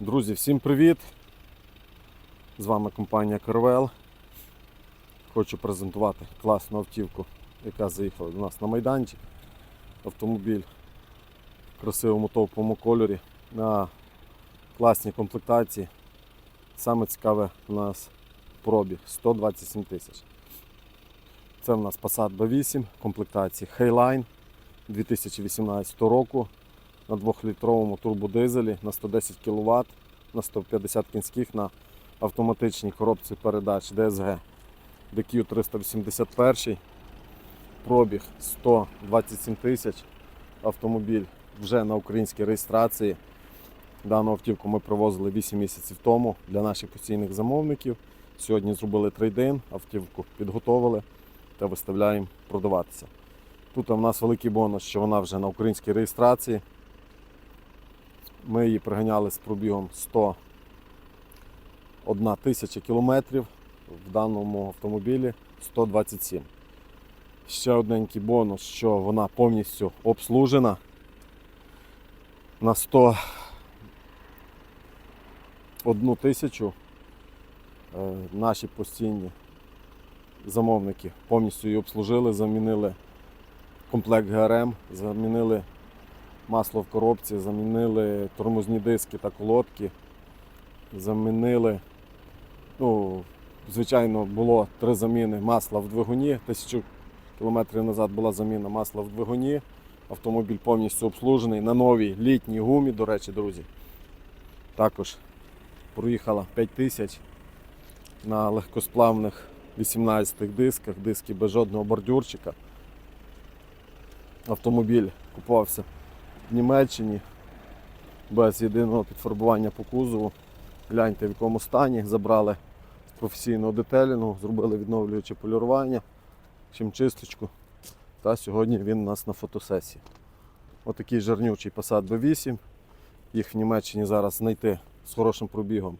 Друзі, всім привіт! З вами компанія Carvel. Хочу презентувати класну автівку, яка заїхала до нас на майданчик. Автомобіль в красивому товпому кольорі на класній комплектації. Саме цікаве у нас пробіг 127 тисяч. Це в нас Passat B8 комплектації Highline 2018 року на 2-літровому турбодизелі на 110 кВт, на 150 кінських на автоматичній коробці передач DSG DQ 381, пробіг 127 тисяч. Автомобіль вже на українській реєстрації. Дану автівку ми привозили 8 місяців тому для наших постійних замовників. Сьогодні зробили трейдин, автівку підготовили та виставляємо продаватися. Тут у нас великий бонус, що вона вже на українській реєстрації. Ми її приганяли з пробігом 101 тисяча кілометрів. В даному автомобілі 127. Ще одненький бонус, що вона повністю обслужена на 101 тисячу. Е, Наші постійні замовники повністю її обслужили, замінили комплект ГРМ, замінили масло в коробці, замінили тормозні диски та колодки, замінили, ну, звичайно, було три заміни масла в двигуні. Тисячу кілометрів назад була заміна масла в двигуні. Автомобіль повністю обслужений на новій літній гумі, до речі, друзі. Також проїхала 5 тисяч на легкосплавних 18 дисках, диски без жодного бордюрчика. Автомобіль купувався в Німеччині без єдиного підфарбування по кузову. Гляньте в якому стані. Забрали з професійного детелінгу, зробили відновлююче полірування, чисточку. Та сьогодні він у нас на фотосесії. Отакий жарнючий Passat B8. Їх в Німеччині зараз знайти з хорошим пробігом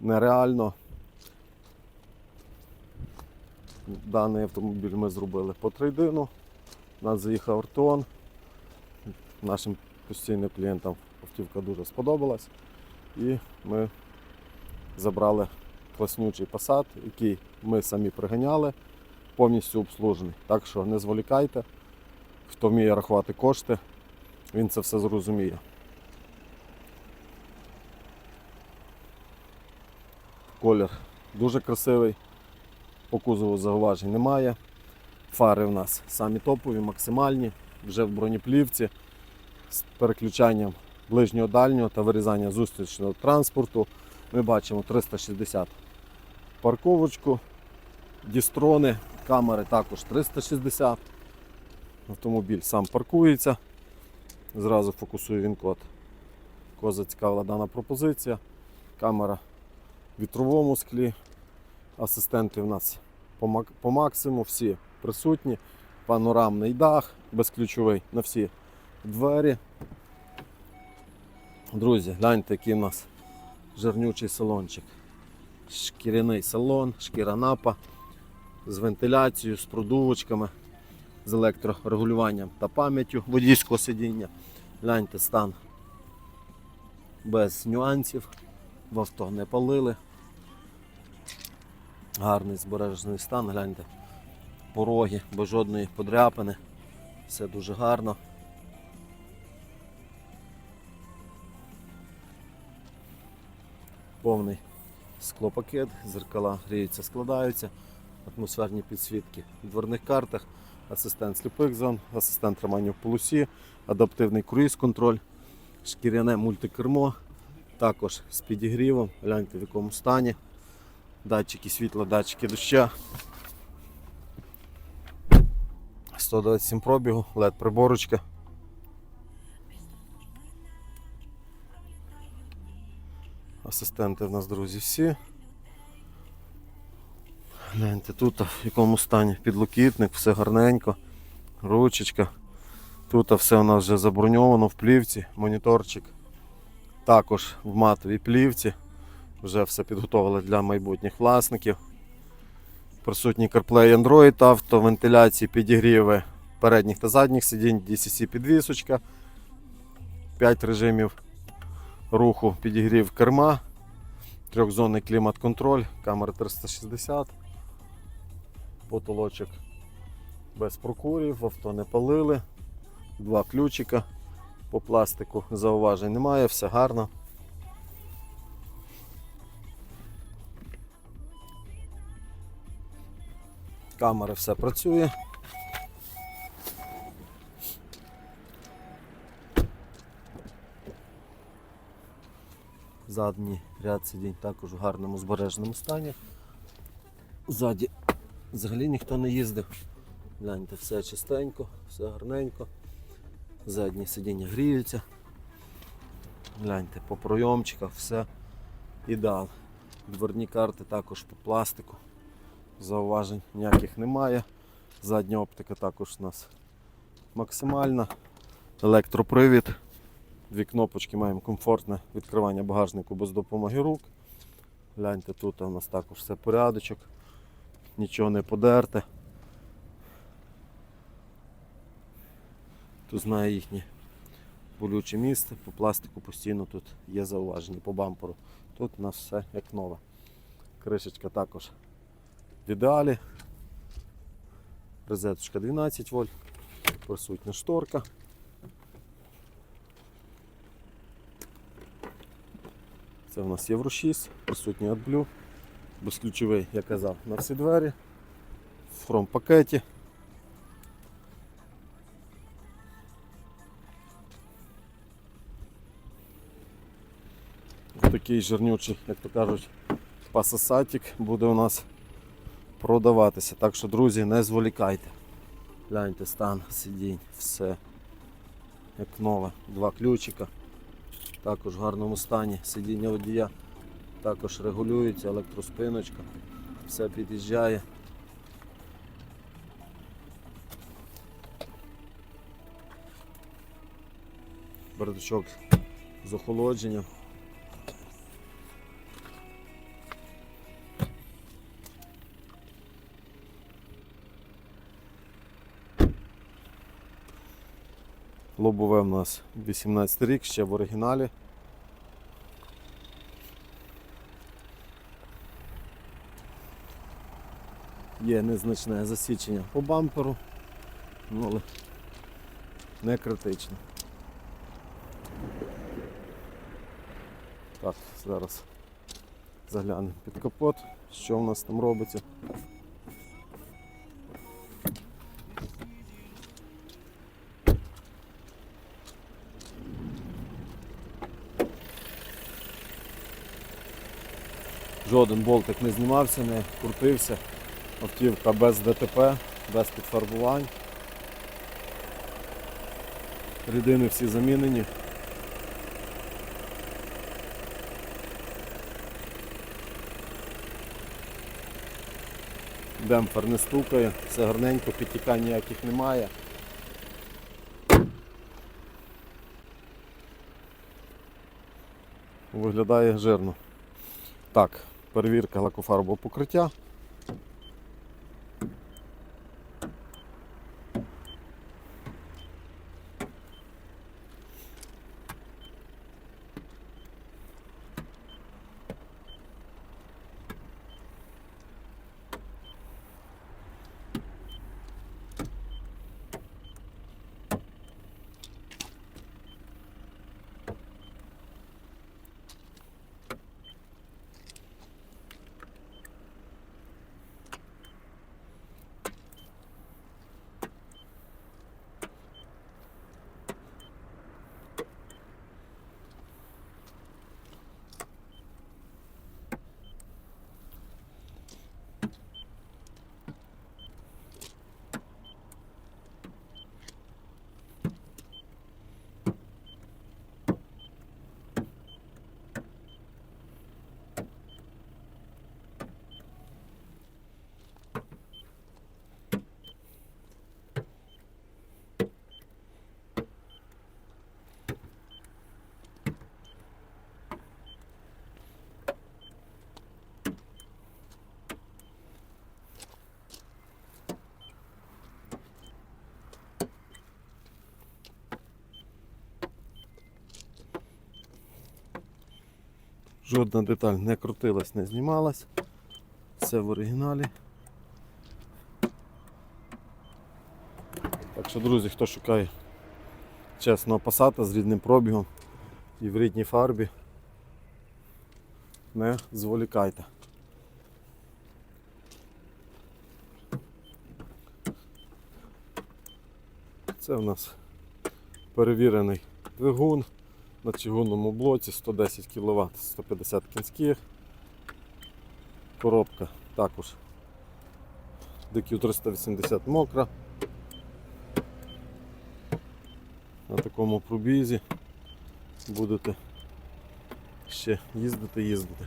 нереально. Даний автомобіль ми зробили по трейдину. Нас заїхав Артон. Нашим постійним клієнтам автівка дуже сподобалась. І ми забрали класнючий Passat, який ми самі приганяли, повністю обслужений. Так що не зволікайте, хто вміє рахувати кошти, він це все зрозуміє. Колір дуже красивий, по кузову зауважень немає. Фари в нас самі топові, максимальні, вже в бронеплівці з переключанням ближнього дальнього та вирізання зустрічного транспорту. Ми бачимо 360 парковочку, дістрони, камери також 360. Автомобіль сам паркується. Зразу фокусує він код. Кого зацікавила дана пропозиція. Камера в вітровому склі. Асистенти в нас по максимуму, всі присутні. Панорамний дах, безключовий на всі двері. Друзі, гляньте, який у нас жирнючий салончик. Шкіряний салон, шкіра напа з вентиляцією, з продувочками, з електрорегулюванням та пам'яттю водійського сидіння. Гляньте стан без нюансів. В авто не палили. Гарний збережений стан, гляньте. Пороги без жодної подряпини. Все дуже гарно. Повний склопакет, зеркала гріються, складаються, атмосферні підсвітки в дверних картах, асистент сліпих зон, асистент тримання в полосі, адаптивний круїз-контроль, шкіряне мультикермо, також з підігрівом, гляньте в якому стані, датчики світла, датчики доща. 127 пробігу, LED приборочка. Асистенти в нас, друзі, всі. Гляньте, тут в якому стані підлокітник, все гарненько, ручечка. Тут все у нас вже заброньовано в плівці, моніторчик. Також в матовій плівці. Вже все підготовили для майбутніх власників. Присутній CarPlay Android, авто, вентиляції, підігріви передніх та задніх сидінь, DCC підвісочка, 5 режимів руху підігрів керма, трьохзонний клімат-контроль, камера 360, потолочок без прокурів, авто не палили, два ключика. По пластику зауважень немає, все гарно. Камера все працює. Задній ряд сидінь також в гарному збереженому стані. Ззаді взагалі ніхто не їздив. Гляньте, все чистенько, все гарненько. Задні сидіння гріються. Гляньте, по пройомчиках все ідеал. Дверні карти також по пластику. Зауважень ніяких немає. Задня оптика також у нас максимальна. Електропривід. Дві кнопочки маємо комфортне відкривання багажнику без допомоги рук. Гляньте, тут у нас також все порядочок, нічого не подерте. Тут знає їхнє болюче місце, по пластику постійно тут є зауваження, по бамперу. Тут у нас все як нове. Кришечка також в ідеалі. Розеточка 12 вольт, присутня шторка. Це у нас Євро 6, присутній AdBlue, безключовий, я казав, на всі двері, в хром пакеті. Такий жирнючий, як то кажуть, пасасатик буде у нас продаватися. Так що, друзі, не зволікайте. Гляньте стан сидінь, все як нове. Два ключика. Також в гарному стані сидіння водія. Також регулюється, електроспиночка. Все під'їжджає. Бардачок з охолодженням. Лобове у нас 18 рік, ще в оригіналі. Є незначне засічення по бамперу, ну, але не критично. Так, зараз заглянемо під капот, що в нас там робиться. Жоден болтик не знімався, не крутився. Автівка без ДТП, без підфарбувань. Рідини всі замінені. Демпфер не стукає, все гарненько, підтікань ніяких немає. Виглядає жирно. Так, перевірка лакофарбового покриття. Жодна деталь не крутилась, не знімалась. Все в оригіналі. Так що, друзі, хто шукає чесного пасата з рідним пробігом і в рідній фарбі, не зволікайте. Це у нас перевірений двигун на чигунному блоці 110 кВт, 150 кінських. Коробка також DQ380 мокра. На такому пробізі будете ще їздити, їздити.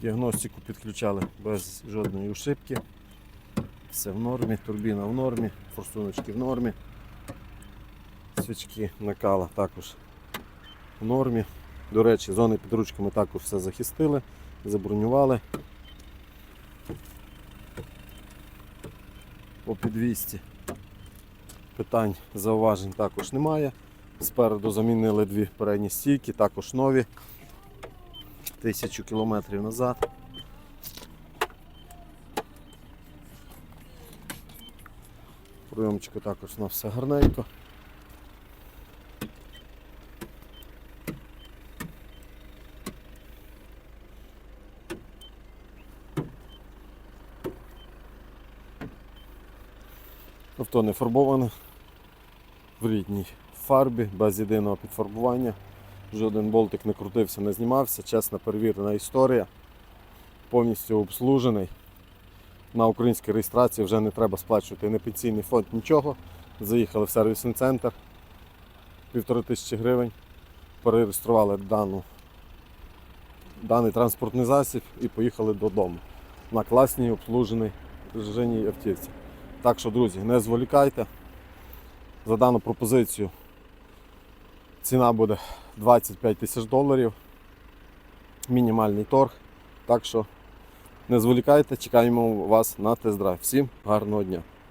Діагностику підключали без жодної ошибки. Все в нормі, турбіна в нормі, форсуночки в нормі. Свічки накала також в нормі. До речі, зони під ручками також все захистили, забронювали. По підвісті питань зауважень також немає. Спереду замінили дві передні стійки, також нові. Тисячу кілометрів назад. Прийомчику також у нас все гарненько. Авто не фарбоване в рідній фарбі, без єдиного підфарбування. Жоден болтик не крутився, не знімався. Чесна перевірена історія. Повністю обслужений. На українській реєстрації вже не треба сплачувати ні пенсійний фонд, нічого. Заїхали в сервісний центр. Півтори тисячі гривень. Перереєстрували дану, даний транспортний засіб і поїхали додому. На класній обслуженій автівці. Так що, друзі, не зволікайте. За дану пропозицію ціна буде 25 тисяч доларів. Мінімальний торг. Так що не зволікайте, чекаємо вас на тест-драйв. Всім гарного дня!